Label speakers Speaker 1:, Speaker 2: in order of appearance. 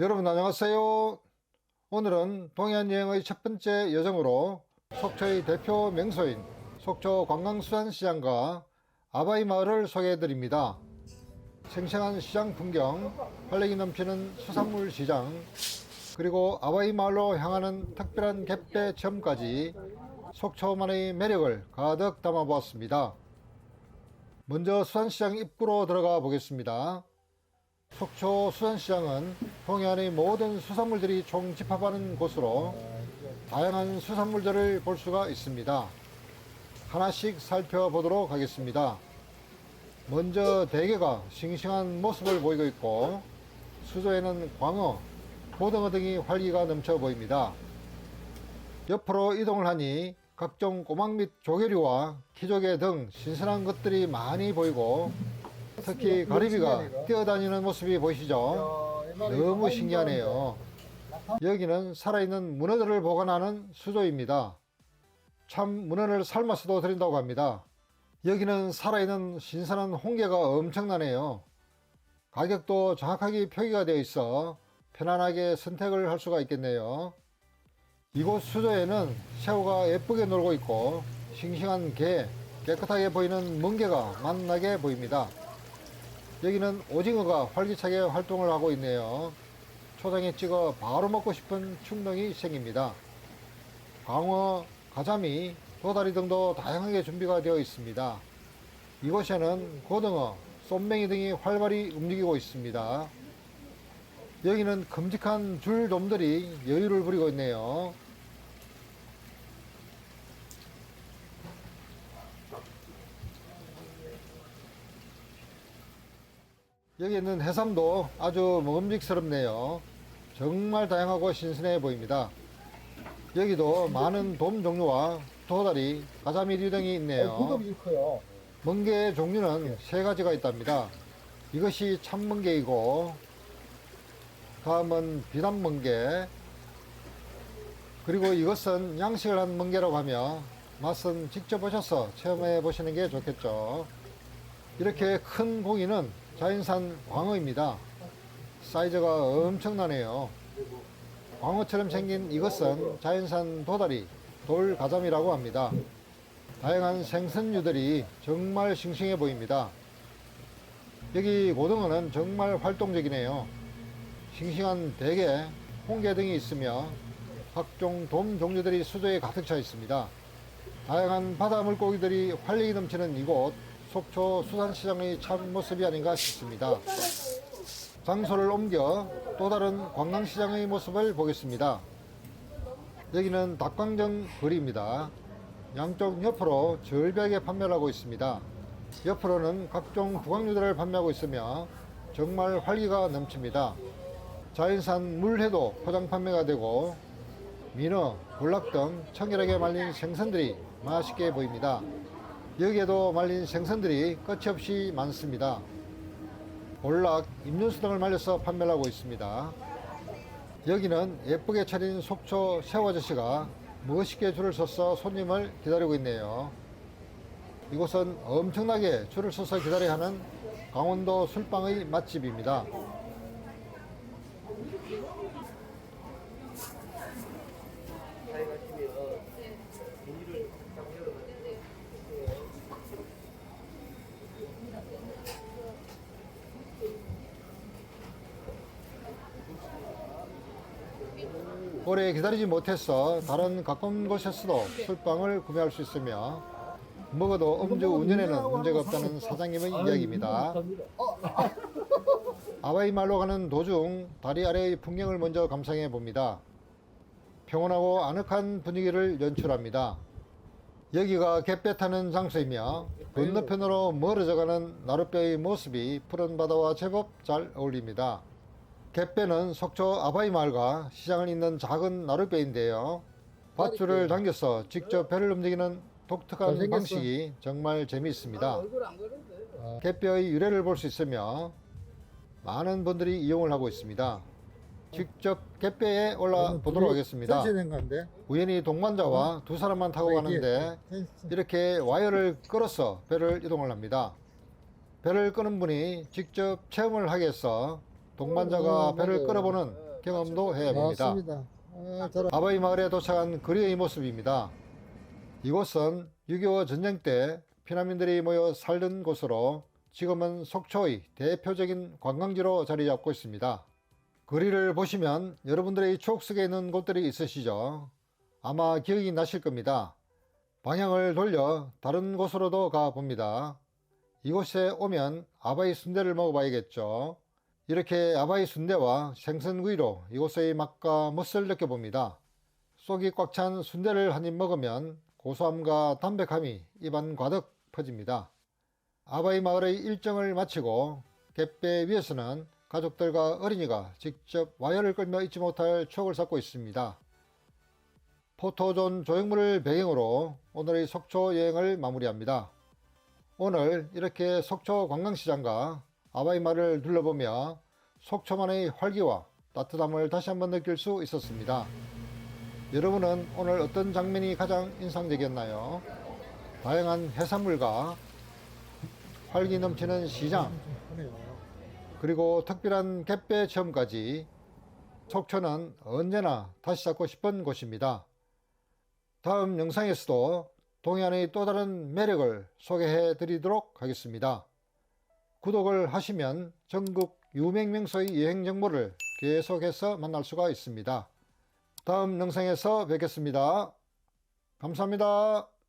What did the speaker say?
Speaker 1: 여러분 안녕하세요. 오늘은 동해안 여행의 첫 번째 여정으로 속초의 대표 명소인 속초 관광수산시장과 아바이 마을을 소개해 드립니다. 생생한 시장 풍경, 활력이 넘치는 수산물 시장, 그리고 아바이 마을로 향하는 특별한 갯배 체험까지 속초만의 매력을 가득 담아 보았습니다. 먼저 수산시장 입구로 들어가 보겠습니다. 속초 수산시장은 동해안의 모든 수산물들이 총 집합하는 곳으로 다양한 수산물들을 볼 수가 있습니다. 하나씩 살펴보도록 하겠습니다. 먼저 대게가 싱싱한 모습을 보이고 있고 수조에는 광어, 고등어 등이 활기가 넘쳐 보입니다. 옆으로 이동을 하니 각종 꼬막 및 조개류와 키조개 등 신선한 것들이 많이 보이고 특히 가리비가 뛰어다니는 모습이 보이시죠? 너무 신기하네요. 여기는 살아있는 문어들을 보관하는 수조입니다. 참 문어를 삶아서도 드린다고 합니다. 여기는 살아있는 신선한 홍게가 엄청나네요. 가격도 정확하게 표기가 되어 있어 편안하게 선택을 할 수가 있겠네요. 이곳 수조에는 새우가 예쁘게 놀고 있고 싱싱한 게, 깨끗하게 보이는 멍게가 만나게 보입니다. 여기는 오징어가 활기차게 활동을 하고 있네요. 초장에 찍어 바로 먹고 싶은 충동이 생깁니다. 광어, 가자미, 도다리 등도 다양하게 준비가 되어 있습니다. 이곳에는 고등어, 쏨맹이 등이 활발히 움직이고 있습니다. 여기는 큼직한 줄돔들이 여유를 부리고 있네요. 여기 있는 해삼도 아주 먹음직스럽네요. 정말 다양하고 신선해 보입니다. 여기도 많은 돔 종류와 도다리, 가자미류 등이 있네요.
Speaker 2: 고급이 커요.
Speaker 1: 멍게 종류는 세 가지가 있답니다. 이것이 참멍게이고, 다음은 비단멍게, 그리고 이것은 양식을 한 멍게라고 하며 맛은 직접 오셔서 체험해 보시는 게 좋겠죠. 이렇게 큰 고기는 자연산 광어입니다. 사이즈가 엄청나네요. 광어처럼 생긴 이것은 자연산 도다리, 돌가자미라고 합니다. 다양한 생선류들이 정말 싱싱해 보입니다. 여기 고등어는 정말 활동적이네요. 싱싱한 대게, 홍게 등이 있으며 각종 돔 종류들이 수조에 가득 차 있습니다. 다양한 바다 물고기들이 활력이 넘치는 이곳 속초 수산시장의 참 모습이 아닌가 싶습니다. 장소를 옮겨 또 다른 관광시장의 모습을 보겠습니다. 여기는 닭광정 거리입니다. 양쪽 옆으로 절벽에 판매를 하고 있습니다. 옆으로는 각종 부각류들을 판매하고 있으며 정말 활기가 넘칩니다. 자연산 물회도 포장 판매가 되고 민어, 볼락 등 청결하게 말린 생선들이 맛있게 보입니다. 여기에도 말린 생선들이 끝이 없이 많습니다. 볼락, 임륜수 등을 말려서 판매를 하고 있습니다. 여기는 예쁘게 차린 속초 새우 아저씨가 멋있게 줄을 서서 손님을 기다리고 있네요. 이곳은 엄청나게 줄을 서서 기다려야 하는 강원도 술빵의 맛집입니다. 오래 기다리지 못해서 다른 가까운 곳에서도 술빵을 구매할 수 있으며 먹어도 음주 운전에는 문제가 없다는 사장님의 이야기입니다. 아바이 말로 가는 도중 다리 아래의 풍경을 먼저 감상해 봅니다. 평온하고 아늑한 분위기를 연출합니다. 여기가 갯배 타는 장소이며 건너편으로 멀어져 가는 나룻배의 모습이 푸른 바다와 제법 잘 어울립니다. 갯배는 속초 아바이 마을과 시장을 잇는 작은 나룻배인데요. 밧줄을 당겨서 직접 배를 움직이는 독특한
Speaker 2: 잘생겼어.
Speaker 1: 방식이 정말 재미있습니다.
Speaker 2: 얼굴 안 그런데.
Speaker 1: 갯배의 유래를 볼 수 있으며 많은 분들이 이용을 하고 있습니다. 직접 갯배에 올라 보도록 하겠습니다.
Speaker 2: 전시된 건데.
Speaker 1: 우연히 동반자와 두 사람만 타고 가는데 이렇게 와이어를 끌어서 배를 이동을 합니다. 배를 끄는 분이 직접 체험을 하게 해서 동반자가
Speaker 2: 어,
Speaker 1: 배를
Speaker 2: 맞아요.
Speaker 1: 끌어보는 경험도 해봅니다.
Speaker 2: 맞습니다. 아, 잘
Speaker 1: 아바이 마을에 도착한 거리의 모습입니다. 이곳은 6.25 전쟁 때 피난민들이 모여 살던 곳으로 지금은 속초의 대표적인 관광지로 자리 잡고 있습니다. 거리를 보시면 여러분들의 추억 속에 있는 곳들이 있으시죠? 아마 기억이 나실 겁니다. 방향을 돌려 다른 곳으로도 가 봅니다. 이곳에 오면 아바이 순대를 먹어봐야겠죠. 이렇게 아바이 순대와 생선구이로 이곳의 맛과 멋을 느껴봅니다. 속이 꽉 찬 순대를 한 입 먹으면 고소함과 담백함이 입안 가득 퍼집니다. 아바이 마을의 일정을 마치고 갯배 위에서는 가족들과 어린이가 직접 와이어를 끌며 잊지 못할 추억을 쌓고 있습니다. 포토존 조형물을 배경으로 오늘의 속초 여행을 마무리합니다. 오늘 이렇게 속초 관광시장과 아바이 마을을 둘러보며 속초만의 활기와 따뜻함을 다시 한번 느낄 수 있었습니다. 여러분은 오늘 어떤 장면이 가장 인상적이었나요? 다양한 해산물과 활기 넘치는 시장. 그리고 특별한 갯배 체험까지 속초는 언제나 다시 잡고 싶은 곳입니다. 다음 영상에서도 동해안의 또 다른 매력을 소개해 드리도록 하겠습니다. 구독을 하시면 전국 유명 명소의 여행 정보를 계속해서 만날 수가 있습니다. 다음 영상에서 뵙겠습니다. 감사합니다.